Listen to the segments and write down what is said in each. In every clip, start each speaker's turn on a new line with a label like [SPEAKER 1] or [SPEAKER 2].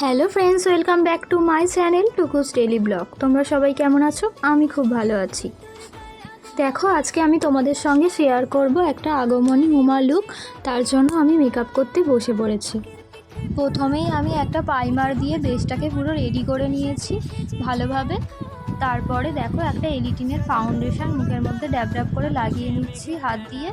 [SPEAKER 1] Hello friends, welcome back to my channel Tukus daily blog. তোমরা সবাই কেমন আছো? আমি খুব ভালো আছি। দেখো, আজকে আমি তোমাদের সঙ্গে শেয়ার করব একটা আগমনী হুমা লুক তার জন্য আমি মেকআপ করতে বসে পড়েছি। প্রথমেই আমি একটা পাইমার দিয়ে বেসটাকে পুরো রেডি করে নিয়েছি ভালোভাবে। তারপরে দেখো, একটা এলিটিনের ফাউন্ডেশন মুখের মধ্যে ড্যাব করে লাগিয়ে নিচ্ছি হাত দিয়ে।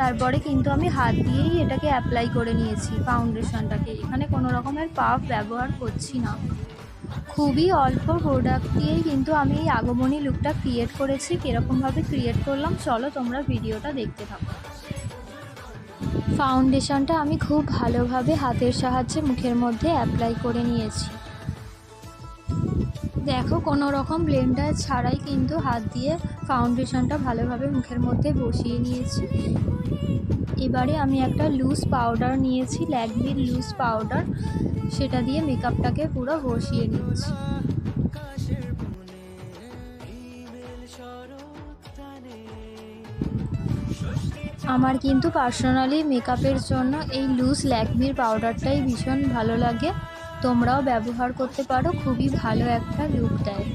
[SPEAKER 1] তারপরে কিন্তু আমি হাত দিয়েই এটাকে অ্যাপ্লাই করে নিয়েছি ফাউন্ডেশনটাকে এখানে কোনো রকমের পাফ ব্যবহার করছি না। খুবই অল্প প্রোডাক্ট দিয়েই কিন্তু আমি এই আগমনী লুকটা ক্রিয়েট করেছি। কীরকমভাবে ক্রিয়েট করলাম, চলো তোমরা ভিডিওটা দেখতে থাকো। ফাউন্ডেশনটা আমি খুব ভালোভাবে হাতের সাহায্যে মুখের মধ্যে অ্যাপ্লাই করে নিয়েছি। দেখো, কোনো রকম ব্লেন্ডার ছাড়াই কিন্তু হাত দিয়ে ফাউন্ডেশনটা ভালোভাবে মুখের মধ্যে বসিয়ে নিয়েছি। এবারে আমি একটা লুজ পাউডার নিয়েছি, ল্যাকমির লুজ পাউডার সেটা দিয়ে মেকআপটাকে পুরো বসিয়ে নিচ্ছি আমার কিন্তু পার্সোনালি মেকআপের জন্য এই লুজ ল্যাকমির পাউডারটাই ভীষণ ভালো লাগে। তোমরাও ব্যবহার করতে পারো, খুবই ভালো একটা লুক দেয়।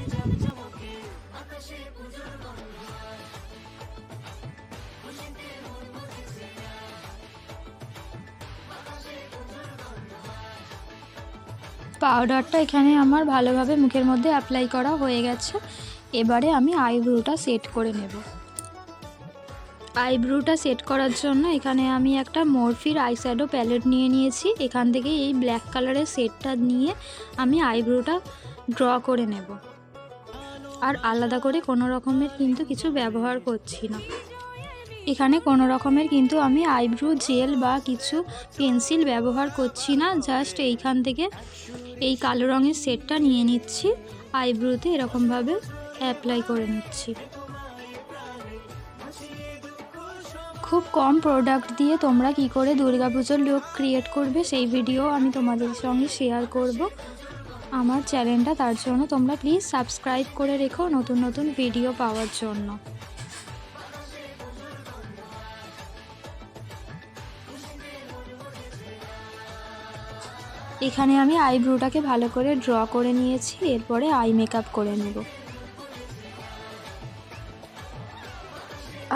[SPEAKER 1] পাউডারটা এখানে আমার ভালোভাবে মুখের মধ্যে অ্যাপ্লাই করা হয়ে গেছে। এবারে আমি আইব্রোটা সেট করে নেব। আইব্রোটা সেট করার জন্য এখানে আমি একটা মরফির আইশ্যাডো প্যালেট নিয়ে নিয়েছি। এখান থেকে এই ব্ল্যাক কালারের সেটটা নিয়ে আমি আইব্রোটা ড্র করে নেব। আর আলাদা করে কোনো রকমের কিন্তু কিছু ব্যবহার করছি না। এখানে কোনো রকমের কিন্তু আমি আইব্রো জেল বা কিছু পেন্সিল ব্যবহার করছি না। জাস্ট এইখান থেকে এই কালো রঙের সেটটা নিয়ে নিচ্ছি। আইব্রোতে এরকমভাবে অ্যাপ্লাই করে নিচ্ছি। খুব কম প্রোডাক্ট দিয়ে তোমরা কি করে দুর্গাপুজোর লুক ক্রিয়েট করবে সেই ভিডিও আমি তোমাদের সঙ্গে শেয়ার করব। আমার চ্যানেলটা তার জন্য তোমরা প্লিজ সাবস্ক্রাইব করে রেখো নতুন নতুন ভিডিও পাওয়ার জন্য। এখানে আমি আইব্রোটাকে ভালো করে ড্র করে নিয়েছি, এরপরে আই মেকআপ করে নেব।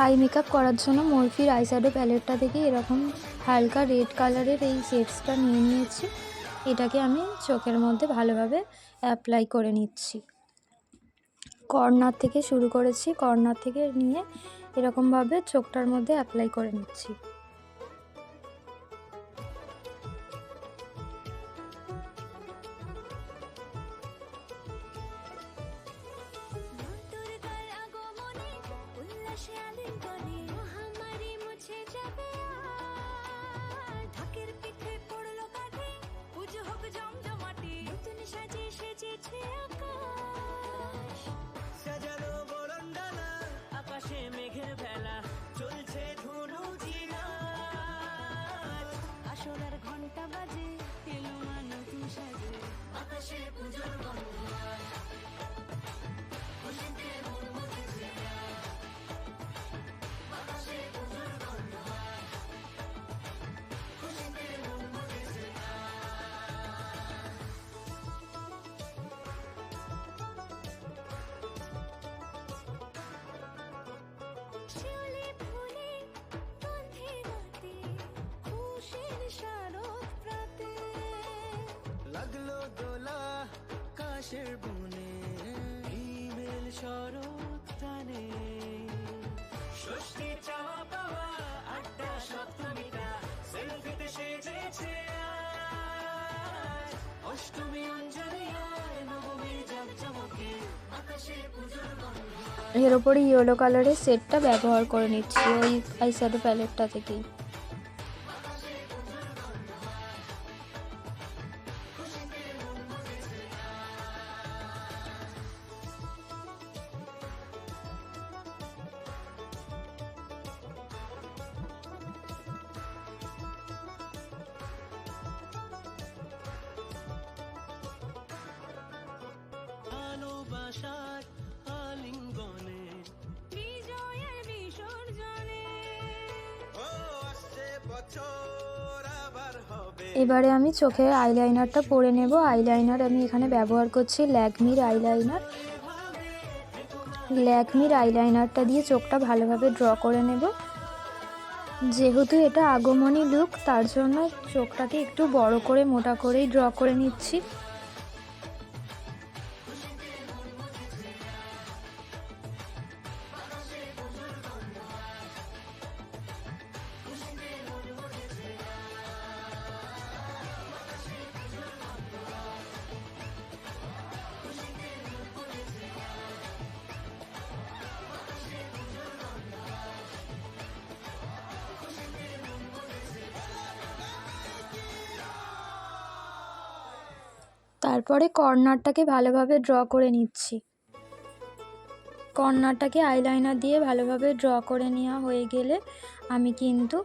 [SPEAKER 1] আই মেকআপ করার জন্য মরফির আইশ্যাডো প্যালেটটা থেকে এরকম হালকা রেড কালারের এই শেডসটা নিয়ে নিয়েছি। এটাকে আমি চোখের মধ্যে ভালোভাবে অ্যাপ্লাই করে নিচ্ছি। কর্নার থেকে শুরু করেছি। কর্নার থেকে নিয়ে এরকমভাবে চোখটার মধ্যে অ্যাপ্লাই করে নিচ্ছি।
[SPEAKER 2] সাজানো কাশের বনে, হিমেল শরৎ টানে। ষষ্ঠী চাওয়া পাওয়া আড্ডা সপ্তমীটা সেলফিতে সেজেছে অষ্টমী
[SPEAKER 1] এর ওপরে ইয়েলো কালারের সেটটা ব্যবহার করে নিচ্ছি, ওই আইশ্যাডো প্যালেটটা থেকেই।
[SPEAKER 2] ভালোবাসার আলিঙ্গনে। বিজয়ের বিসর্জনে। ও আসছে বছর আবার হবে।
[SPEAKER 1] এবারে আমি চোখে আইলাইনারটা পরে নেব। আইলাইনার আমি এখানে ব্যবহার করছি ল্যাকমির আইলাইনার। ল্যাকমির আইলাইনারটা দিয়ে চোখটা ভালোভাবে ড্র করে নেব। যেহেতু এটা আগমনী লুক তার জন্য চোখটাকে একটু বড় করে মোটা করেই ড্র করে নিচ্ছি। তারপরে কর্নারটাকে ভালোভাবে ড্র করে নিচ্ছি। কর্নারটাকে আইলাইনার দিয়ে ভালোভাবে ড্র করে নেওয়া হয়ে গেলে আমি কিন্তু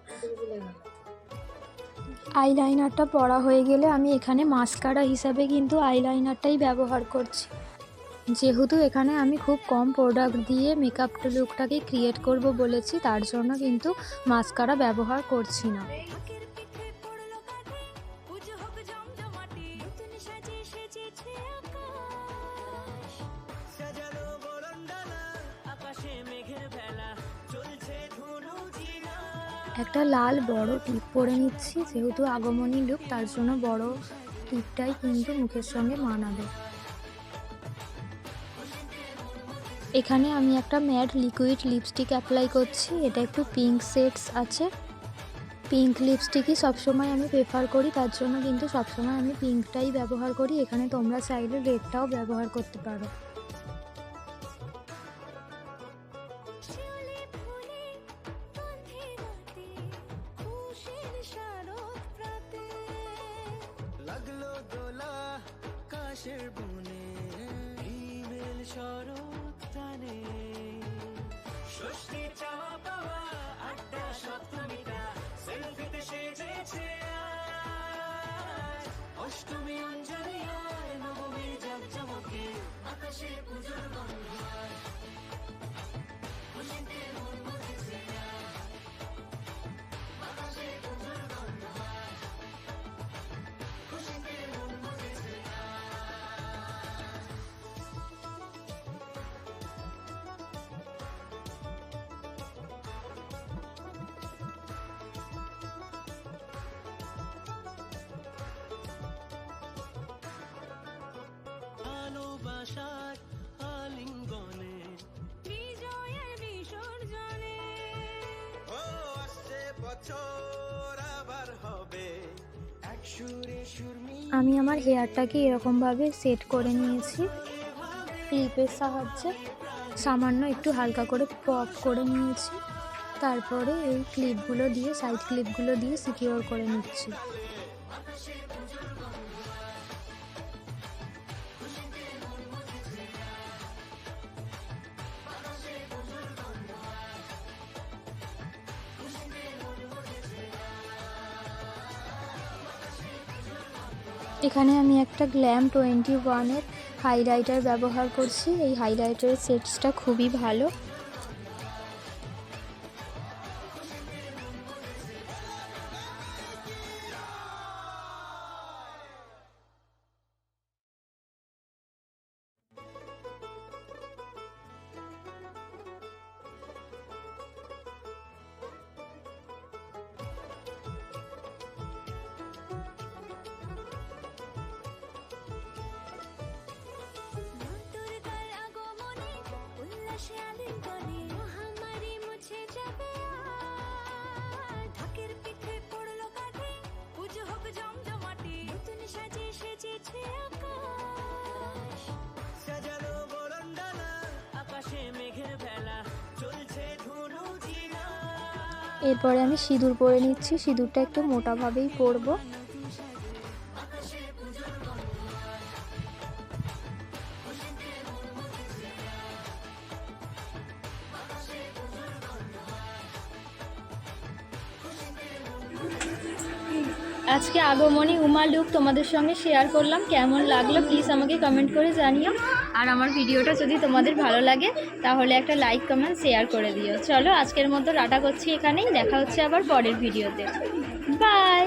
[SPEAKER 1] আইলাইনারটা পরা হয়ে গেলে আমি এখানে মাস্কারা হিসাবে কিন্তু আইলাইনারটাই ব্যবহার করছি। যেহেতু এখানে আমি খুব কম প্রোডাক্ট দিয়ে মেকআপ লুকটাকে ক্রিয়েট করব বলেছি, তার জন্য কিন্তু মাস্কারা ব্যবহার করছি না। একটা লাল বড় টিপ পরে নিচ্ছি। যেহেতু আগমনী লুক তার জন্য বড় টিপটাই কিন্তু মুখের সঙ্গে মানাবে। এখানে আমি একটা ম্যাট লিকুইড লিপস্টিক অ্যাপ্লাই করছি। এটা একটু পিঙ্ক শেডস আছে। পিঙ্ক লিপস্টিকই সবসময় আমি প্রেফার করি, তার জন্য কিন্তু সবসময় আমি পিঙ্কটাই ব্যবহার করি। এখানে তোমরা চাইলে রেডটাও ব্যবহার করতে পারো।
[SPEAKER 3] অষ্টমী অঞ্জলি আর নবমীর জাকজমকে আকাশে পুজোর গন্ধ ভালোবাসার
[SPEAKER 1] আমি আমার হেয়ারটাকে এরকমভাবে সেট করে নিয়েছি। ক্লিপের সাহায্যে সামান্য একটু হালকা করে পপ করে নিয়েছি। তারপরে এই ক্লিপগুলো দিয়ে সাইড ক্লিপগুলো দিয়ে সিকিওর করে নিচ্ছি। এখানে আমি একটা গ্ল্যাম টোয়েন্টি ওয়ানের হাইলাইটার ব্যবহার করছি। এই হাইলাইটারের সেটসটা খুবই ভালো।
[SPEAKER 2] নতুন সাজে সেজেছে আকাশ
[SPEAKER 3] সাজানো বরণডালা আকাশে মেঘের ভেলা চলছে ধুনু
[SPEAKER 1] এরপরে আমি সিঁদুর পরে নিচ্ছি। সিঁদুরটা একটু মোটাভাবেই পরবো। আজকে আগমনী উমা লুক তোমাদের সঙ্গে শেয়ার করলাম। কেমন লাগল প্লিজ আমাকে কমেন্ট করে জানিও। আর আমার ভিডিওটা যদি তোমাদের ভালো লাগে, তাহলে একটা লাইক কমেন্ট শেয়ার করে দিও। চলো আজকের মতো রাটা করছি এখানেই। দেখা হচ্ছে আবার পরের ভিডিওতে। বাই